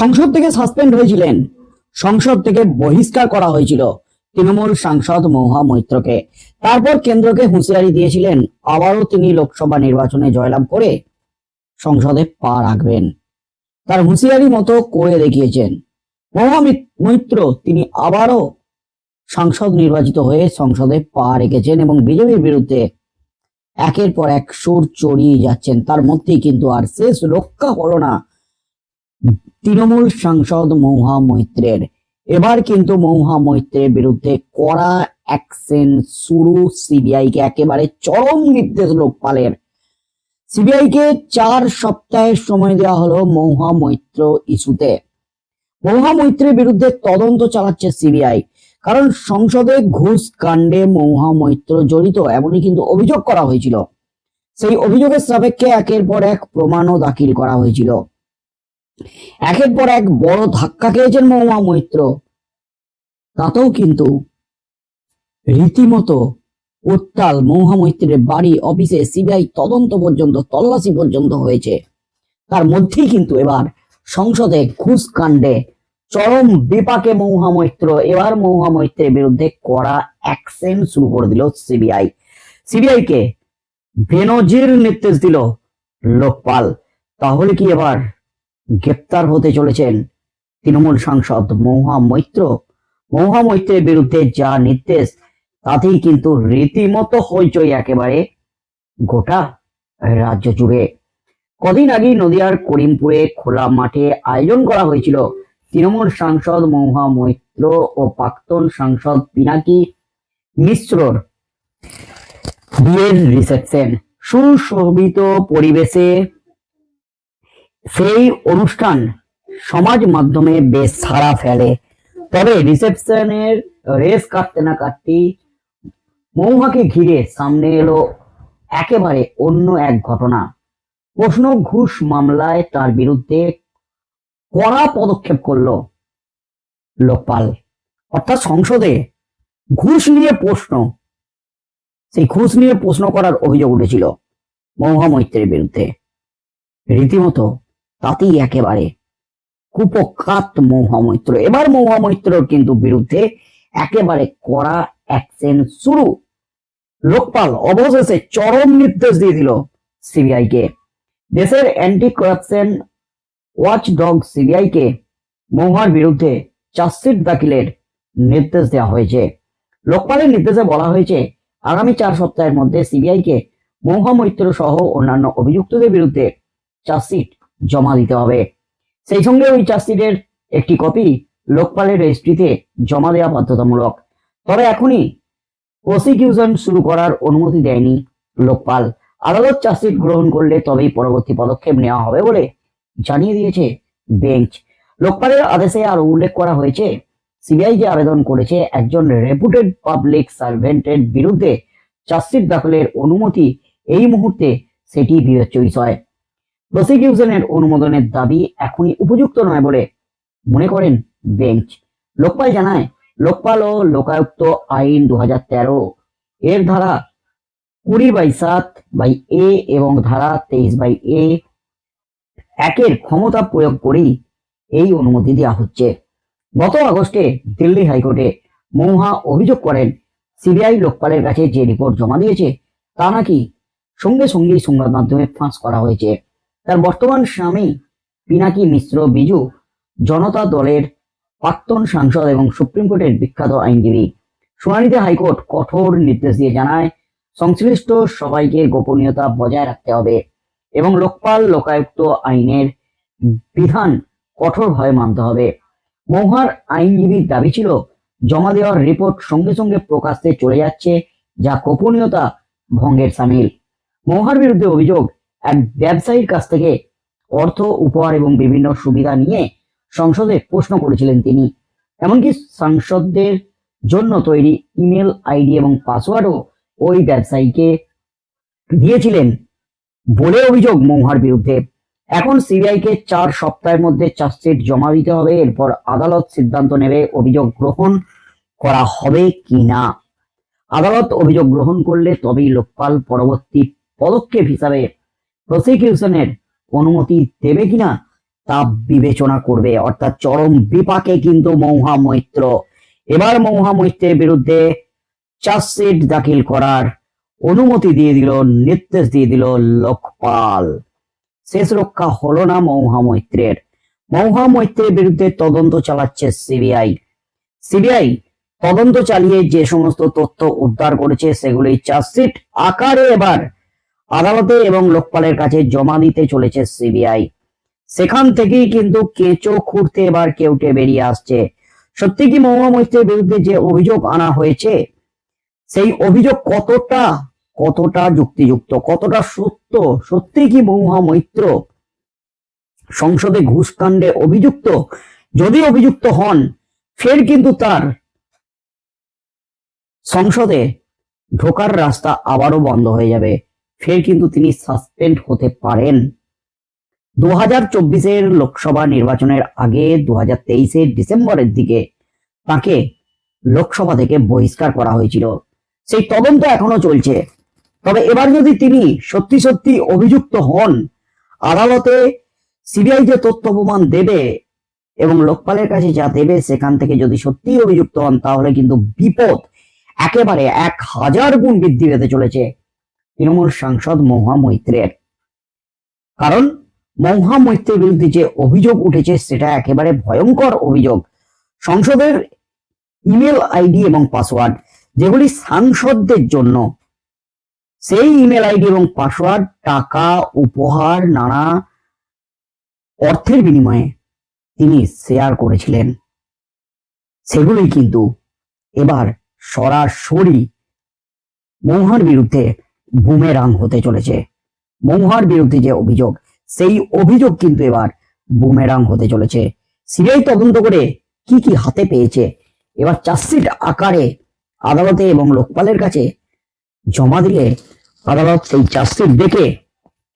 সংসদ থেকে সাসপেন্ড হয়েছিলেন। সংসদ থেকে বহিষ্কার করা হয়েছিল তৃণমূল সাংসদ মহুয়া মৈত্রকে। তারপর কেন্দ্রকে হুঁশিয়ারি দিয়েছিলেন, আবারও তিনি লোকসভা নির্বাচনে জয়লাভ করে সংসদে পা রাখবেন। তার হুঁশিয়ারি মতো করে দেখিয়েছেন। মিত- মৈত্র তিনি আবারও সাংসদ নির্বাচিত হয়ে সংসদে পা রেখেছেন এবং বিজেপির বিরুদ্ধে একের পর এক সুর চড়িয়ে যাচ্ছেন। তার মধ্যেই কিন্তু আর শেষ রক্ষা হলো না। তৃণমূল সাংসদ মৌহা মৈত্রের এবার কিন্তু মৌহা মৈত্রের বিরুদ্ধে কড়া অ্যাকশন শুরু সিবিআই কে একেবারে চরম নির্দেশ লোকপালের সিবিআই কে চার সপ্তাহের সময় দেওয়া হলো মৌহা মৈত্র ইস্যুতে। মৌহা মৈত্রের বিরুদ্ধে তদন্ত চালাচ্ছে সিবিআই। কারণ সংসদে ঘুষ কাণ্ডে মৌহা মৈত্র জড়িত, এমনই কিন্তু অভিযোগ করা হয়েছিল। সেই অভিযোগের সাপেক্ষে একের পর এক প্রমাণও দাখিল করা হয়েছিল। একের পর এক বড় ধাক্কা খেয়েছেন মহুয়া মৈত্র। তাতেও কিন্তু রীতিমতো উত্তাল মহুয়া মৈত্রের বাড়ি, অফিসে সিবিআই তদন্ত পর্যন্ত, তল্লাশি পর্যন্ত হয়েছে। তার মধ্যেই কিন্তু এবার সংসদে ঘুষ কাণ্ডে চরম বিপাকে মহুয়া মৈত্র। এবার মহুয়া মৈত্রের বিরুদ্ধে কড়া অ্যাকশন শুরু করে দিল সিবিআই। সিবিআই কে বেনজির নির্দেশ দিল লোকপাল। তাহলে কি এবার গ্রেপ্তার হতে চলেছেন তৃণমূল সাংসদ মহুয়া মৈত্র। মহুয়া মৈত্রের বিরুদ্ধে যা নির্দেশ, তাতেই কিন্তু রীতিমতো হইচই একেবারে গোটা রাজ্য জুড়ে। কদিন আগেই নদিয়ার করিমপুরে খোলা মাঠে আয়োজন করা হয়েছিল তৃণমূল সাংসদ মহুয়া মৈত্র ও প্রাক্তন সাংসদ পিনাকি মিশ্রর বিয়ের রিসেপশন সুশোভিত পরিবেশে সেই অনুষ্ঠান সমাজ মাধ্যমে বেশ সাড়া ফেলে। তবে রিসেপশনের রেস কাটতে না কাটতেই মৌহাকে ঘিরে সামনে এলো একেবারে অন্য এক ঘটনা। প্রশ্ন ঘুষ মামলায় তার বিরুদ্ধে কড়া পদক্ষেপ করল লোকপাল। অর্থাৎ সংসদে ঘুষ নিয়ে প্রশ্ন, সেই ঘুষ নিয়ে প্রশ্ন করার অভিযোগ উঠেছিল মৌহা মৈত্রের বিরুদ্ধে। রীতিমতো তাতেই একেবারে কুপকাত মৌহা মৈত্র এবার মৌহা মৈত্রর কিন্তু বিরুদ্ধে একেবারে কড়া অ্যাকশন শুরু। লোকপাল অবশেষে চরম নির্দেশ দিয়ে দিল সিবিআই কে দেশের anti corruption watch dog CBI কে মৌহার বিরুদ্ধে চার্জশিট দাখিলের নির্দেশ দেওয়া হয়েছে। লোকপালের নির্দেশে বলা হয়েছে, আগামী চার সপ্তাহের মধ্যে সিবিআই কে মৌহা মৈত্র সহ অন্যান্য অভিযুক্তদের বিরুদ্ধে চার্জশিট জমা দিতে হবে। সেই সঙ্গে ওই চার্জশিটের একটি কপি লোকপালের রেজিস্ট্রিতে জমা দেওয়া বাধ্যতামূলক। তবে এখনই প্রসিকিউশন শুরু করার অনুমতি দেয়নি লোকপাল। আদালত চার্জশিট গ্রহণ করলে তবেই পরবর্তী পদক্ষেপ নেওয়া হবে বলে জানিয়ে দিয়েছে বেঞ্চ। লোকপালের আদেশে আরও উল্লেখ করা হয়েছে, সিবিআই যে আবেদন করেছে, একজন রেপুটেড পাবলিক সার্ভেন্টের বিরুদ্ধে চার্জশিট দাখিলের অনুমতি এই মুহূর্তে সেটি বিবেচ্য বিষয় প্রসিকিউশনের অনুমোদনের দাবি এখনই উপযুক্ত নয় বলে মনে করেন বেঞ্চ। লোকপাল জানায়, লোকপাল ও লোকায়ুক্ত আইন দু এর ধারা কুড়ি বাই সাত বাই এ এবং ধারা তেইশ বাই এ একের ক্ষমতা প্রয়োগ করেই এই অনুমতি দেওয়া হচ্ছে। গত আগস্টে দিল্লি হাইকোর্টে মৌহা অভিযোগ করেন, সিবিআই লোকপালের কাছে যে রিপোর্ট জমা দিয়েছে তা নাকি সঙ্গে সঙ্গেই সংবাদ মাধ্যমে ফাঁস করা হয়েছে। তার বর্তমান স্বামী পিনাকি মিশ্র বিজু জনতা দলের প্রাক্তন সাংসদ এবং সুপ্রিম কোর্টের বিখ্যাত আইনজীবী। শুনানিতে হাইকোর্ট কঠোর নির্দেশ দিয়ে জানায়, সংশ্লিষ্ট সবাইকে গোপনীয়তা বজায় রাখতে হবে এবং লোকপাল লোকায়ুক্ত আইনের বিধান কঠোরভাবে মানতে হবে। মৌহার আইনজীবীর দাবি ছিল, জমা দেওয়ার রিপোর্ট সঙ্গে সঙ্গে প্রকাশ্যে চলে যাচ্ছে, যা গোপনীয়তা ভঙ্গের সামিল। মৌহার বিরুদ্ধে অভিযোগ এক ব্যবসায়ীর কাছ থেকে অর্থ, উপহার এবং বিভিন্ন সুবিধা নিয়ে সংসদে প্রশ্ন করেছিলেন তিনি। এমনকি সাংসদদের জন্য তৈরি ইমেল আইডি এবং পাসওয়ার্ডও ওই ব্যবসায়ীকে দিয়েছিলেন বলে অভিযোগ মৌহার বিরুদ্ধে। এখন সিবিআই কে চার সপ্তাহের মধ্যে চার্জশিট জমা দিতে হবে, এরপর আদালত সিদ্ধান্ত নেবে অভিযোগ গ্রহণ করা হবে কি না আদালত অভিযোগ গ্রহণ করলে তবেই লোকপাল পরবর্তী পদক্ষেপ হিসাবে প্রসিকিউশনের অনুমতি দেবে কিনা তা বিবেচনা করবে। অর্থাৎ চরম বিপাকে কিন্তু মৌহা মৈত্র এবার মৌহা মৈত্রের বিরুদ্ধে চার্জশিট দাখিল করার অনুমতি দিয়ে দিল, নির্দেশ দিয়ে দিল লোকপাল। শেষ রক্ষা হলো না মৌহা মৈত্রের মৌহা মৈত্রের বিরুদ্ধে তদন্ত চালাচ্ছে সিবিআই। সিবিআই তদন্ত চালিয়ে যে সমস্ত তথ্য উদ্ধার করেছে সেগুলি চার্জশিট আকারে এবার আদালতে এবং লোকপালের কাছে জমা দিতে চলেছে সিবিআই। সেখান থেকেই কিন্তু কেঁচো খুঁড়তে এবার কেউটে বেরিয়ে আসছে। সত্যি কি মহুয়া মৈত্রের বিরুদ্ধে যে অভিযোগ আনা হয়েছে, সেই অভিযোগ কতটা কতটা যুক্তিযুক্ত, কতটা সত্য, সত্যি কি মহুয়া মৈত্র সংসদে ঘুষকাণ্ডে অভিযুক্ত? যদি অভিযুক্ত হন, ফের কিন্তু তার সংসদে ঢোকার রাস্তা আবারও বন্ধ হয়ে যাবে। ফের কিন্তু তিনি সাসপেন্ড হতে পারেন। দু হাজার লোকসভা নির্বাচনের আগে দু হাজার ডিসেম্বরের দিকে তাকে লোকসভা থেকে বহিষ্কার করা হয়েছিল। সেই তদন্ত এখনও চলছে। তবে এবার যদি তিনি সত্যি সত্যি অভিযুক্ত হন, আদালতে সিবিআই যে তথ্য প্রমাণ দেবে এবং লোকপালের কাছে যা দেবে সেখান থেকে যদি সত্যি অভিযুক্ত হন, তাহলে কিন্তু বিপদ একেবারে এক হাজার গুণ বৃদ্ধি পেতে চলেছে। তৃণমূল সাংসদ মহা মৈত্রের কারণ মহা মৈত্রের বিরুদ্ধে যে অভিযোগ উঠেছে, সেটা একেবারে ভয়ঙ্কর অভিযোগ। সংসদের ইমেল আইডি এবং পাসওয়ার্ড, যেগুলি সাংসদদের জন্য, সেই ইমেল আইডি এবং পাসওয়ার্ড টাকা, উপহার, নানা অর্থের বিনিময়ে তিনি শেয়ার করেছিলেন। সেগুলি কিন্তু এবার সরাসরি মৌহার বিরুদ্ধে বুমেরাং হতে চলেছে। মৌহার বিরুদ্ধে যে অভিযোগ, সেই অভিযোগ কিন্তু এবার বুমেরাং হতে চলেছে। সিবিআই তদন্ত করে কি কি হাতে পেয়েছে, এবার চার্জশিট আকারে আদালতে এবং লোকপালের কাছে জমা দিলে আদালত সেই চার্জশিট দেখে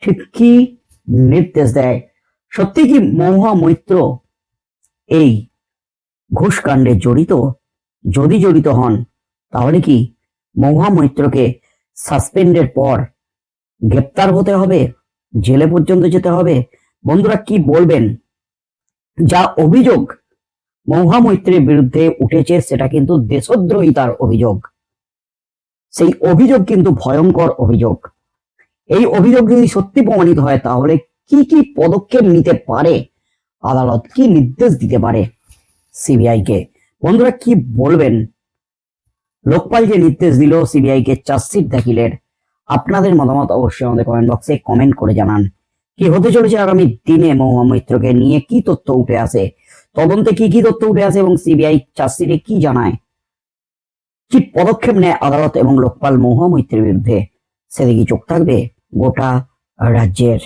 ঠিক কি নির্দেশ দেয়। সত্যি কি মৌহা মৈত্র এই ঘুষকাণ্ডে জড়িত? যদি জড়িত হন, তাহলে কি মৌহা মৈত্রকে সাসপেন্ডের পর। গ্রেপ্তার হতে হবে, জেলে পর্যন্ত যেতে হবে। বন্ধুরা, কি বলবেন? যা অভিযোগ মৌহা মৈত্রের বিরুদ্ধে উঠেছে, সেটা কিন্তু দেশদ্রোহিতার অভিযোগ। সেই অভিযোগ কিন্তু ভয়ঙ্কর অভিযোগ। এই অভিযোগ যদি সত্যি প্রমাণিত হয়, তাহলে কি কি পদক্ষেপ নিতে পারে? আদালত কি নির্দেশ দিতে পারে? সিবিআই কে। বন্ধুরা, কি বলবেন? লোকপাল যে নির্দেশ দিল সিবিআই কে চার্জশিট দাখিলের। আপনাদের মতামত অবশ্যই আমাদের কমেন্ট বক্সে কমেন্ট করে জানান। কি হতে চলেছে আগামী দিনে মহুয়া মৈত্রকে নিয়ে কি তথ্য উঠে আসে? তদন্তে কি কি তথ্য উঠে আসে এবং সিবিআই চার্জশিটে কি জানায়? কি পদক্ষেপ নেয় আদালত এবং লোকপাল মহুয়া মৈত্রের বিরুদ্ধে? সেদিকে চোখ থাকবে গোটা রাজ্যের।